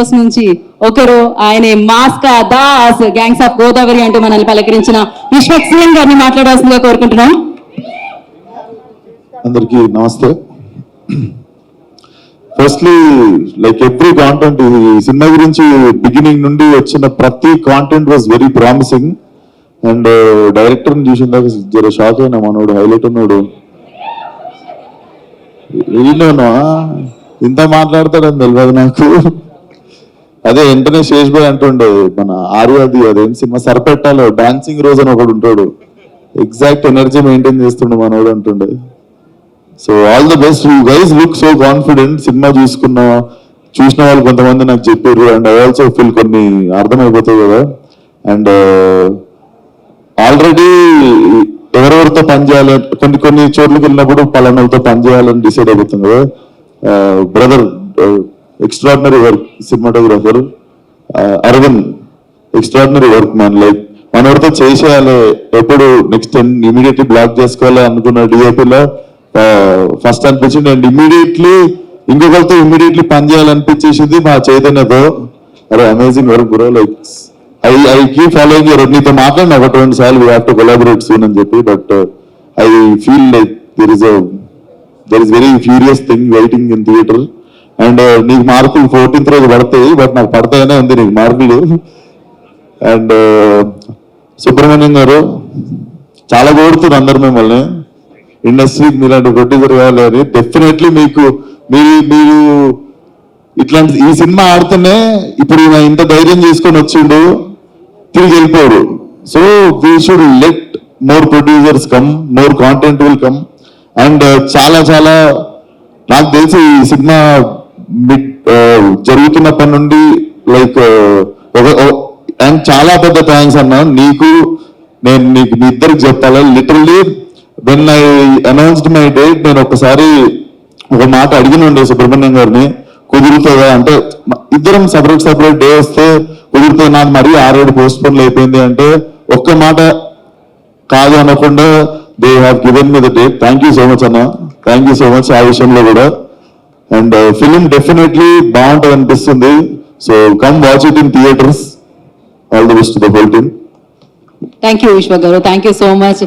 నుంచి ఒకరు ఆయన mass ka Das gangs of Godavari అంటూ మనల్ని పలకరించిన విశ్వక్ సింగ్ గారిని మాట్లాడాల్సిందిగా కోరుకుంటున్నాం. అందరికీ నమస్తే. ఫస్ట్లీ లైక్ ఎవ్రీ కాంటెంట్ ఈ సినిమా గురించి బిగినింగ్ నుండి వచ్చిన ప్రతి content was very promising and director చూసిన దాకా జర షాక్ అయినా మనోడు హైలైట్ ఉన్నాడు. వీళ్ళను? ఇంత మాట్లాడతాడని తెలియదు నాకు. అదే వెంటనే శేష్ బాయ్ అంటుండే మన ఆర్యాది అదేం సినిమా సరిపెట్టాలో డాన్సింగ్ రోజు అని ఒకడు ఉంటాడు. ఎగ్జాక్ట్ ఎనర్జీ మెయింటైన్ చేస్తుండే మనోడు అంటుండే. So all the best you guys look so confident cinema చూసుకున్న చూసిన వాళ్ళు కొంతమంది నాకు చెప్పారు. అండ్ ఐ ఆల్సో ఫీల్ కొన్ని అర్థమైపోతాయి కదా. అండ్ ఆల్రెడీ uh, ఎవరెవరితో పనిచేయాలి కొన్ని కొన్ని చోట్లకి వెళ్ళినప్పుడు పలానాలతో పనిచేయాలని డిసైడ్ అయిపోతుంది కదా. Uh, brother extraordinary work cinematographer Aravind extraordinary work man like మనోడితో చేసేయాలి. ఎప్పుడు నెక్స్ట్ ఇమీడియట్లీ బ్లాక్ చేసుకోవాలి అనుకున్న డిఏపీలో ఫస్ట్ అనిపించింది. అండ్ ఇమీడియట్లీ ఇంకొకరితో ఇమీడియట్లీ పని చేయాలనిపించేసింది మా చైతన్యతో అరే amazing work bro like I I keep following your నీతో మాట్లాడిన ఒకటి రెండు సార్లు we have to collaborate soon అని చెప్పి. But I feel like there is a there is very furious thing waiting in theatre and నీకు మార్కులు ఫోర్టీన్త్ రోజు పడతాయి బట్ నాకు పడతాయనే ఉంది నీకు మార్కులు. అండ్ సుబ్రహ్మణ్యం గారు చాలా కోరుతున్నారు అందరు మిమ్మల్ని. ఇండస్ట్రీకి మీలాంటి ప్రొడ్యూసర్ కావాలి. అని డెఫినెట్లీ మీకు మీరు మీరు ఇట్లాంటి ఈ సినిమా ఆడుతూనే ఇప్పుడు ఇంత ధైర్యం చేసుకొని వచ్చిండు తిరిగి వెళ్ళిపోరు so we should let more producers come more content will come and చాలా చాలా నాకు తెలిసి ఈ సినిమా జరుగుతున్న పని నుండి లైక్ ఒక అండ్ చాలా పెద్ద థ్యాంక్స్ అన్న నీకు నేను నీకు మీ ఇద్దరికి చెప్పాలి? Literally when I announced my date నేను ఒకసారి ఒక మాట అడిగిన ఉండే సుబ్రహ్మణ్యం గారిని కుదురుతుందా? అంటే ఇద్దరం సపరేట్ సపరేట్ డే వస్తే కుదిరితే నాకు మరీ ఆరేడు పోస్ట్ పోన్లు అయిపోయింది అంటే ఒక్క మాట కాదు అనకుండా they have given me the date thank you so much అన్న. థ్యాంక్ యూ సో మచ్ ఆ విషయంలో కూడా. అండ్ ఫిలిం డెఫినెట్లీ బాగుంటుంది అనిపిస్తుంది. So come watch it in theatres all the best the whole team thank you Vishwa గారు thank you so much